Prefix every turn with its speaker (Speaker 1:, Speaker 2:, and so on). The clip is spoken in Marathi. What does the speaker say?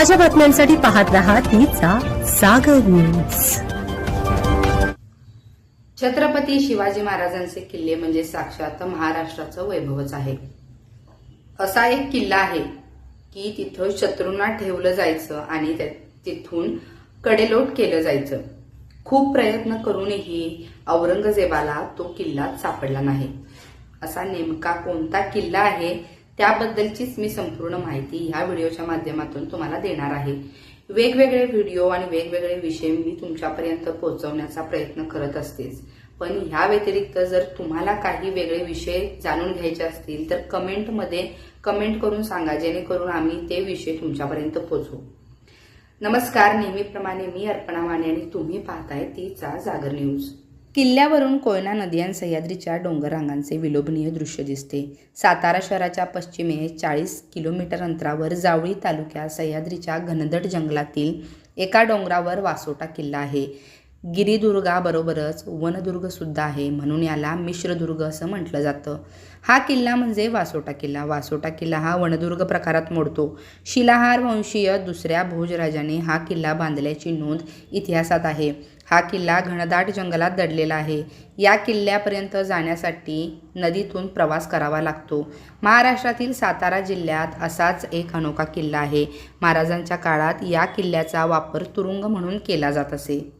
Speaker 1: ताज्या बातम्यांसाठी पाहत रहा तिचा सागर न्यूज
Speaker 2: छत्रपती शिवाजी महाराजांचे किल्ले म्हणजे साक्षात महाराष्ट्राचं वैभवच आहे. असा एक किल्ला आहे की तिथं शत्रूंना ठेवलं जायचं आणि तिथून कडेलोट केलं जायचं. खूप प्रयत्न करूनही औरंगजेबाला तो किल्ला सापडला नाही. असा नेमका कोणता किल्ला आहे त्याबद्दलचीच मी संपूर्ण माहिती ह्या व्हिडिओच्या माध्यमातून तुम्हाला देणार आहे. वेगवेगळे व्हिडिओ आणि वेगवेगळे विषय मी तुमच्यापर्यंत पोहोचवण्याचा प्रयत्न करत असतेच. पण ह्या व्यतिरिक्त जर तुम्हाला काही वेगळे विषय जाणून घ्यायचे असतील तर कमेंटमध्ये कमेंट करून सांगा जेणेकरून आम्ही ते विषय तुमच्यापर्यंत पोहोचवू. नमस्कार नेहमीप्रमाणे मी अर्पणा माने आणि तुम्ही पाहताय तीचा जागर न्यूज. किल्ल्यावरून कोयना नदी आणि सह्याद्रीच्या डोंगररांगांचे विलोभनीय दृश्य दिसते. सातारा शहराच्या पश्चिमेस चाळीस किलोमीटर अंतरावर जावळी तालुक्यात सह्याद्रीच्या घनदट जंगलातील एका डोंगरावर वासोटा किल्ला आहे. गिरिदुर्गाबरोबरच वनदुर्गसुद्धा आहे म्हणून याला मिश्रदुर्ग असं म्हटलं जातं. हा किल्ला म्हणजे वासोटा किल्ला. वासोटा किल्ला हा वनदुर्ग प्रकारात मोडतो. शिलाहार वंशीय दुसऱ्या भोजराजाने हा किल्ला बांधल्याची नोंद इतिहासात आहे. हा किल्ला घनदाट जंगलात दडलेला आहे. या किल्ल्यापर्यंत जाण्यासाठी नदीतून प्रवास करावा लागतो. महाराष्ट्रातील सातारा जिल्ह्यात असाच एक अनोखा किल्ला आहे. महाराजांच्या काळात या किल्ल्याचा वापर तुरुंग म्हणून केला जात असे.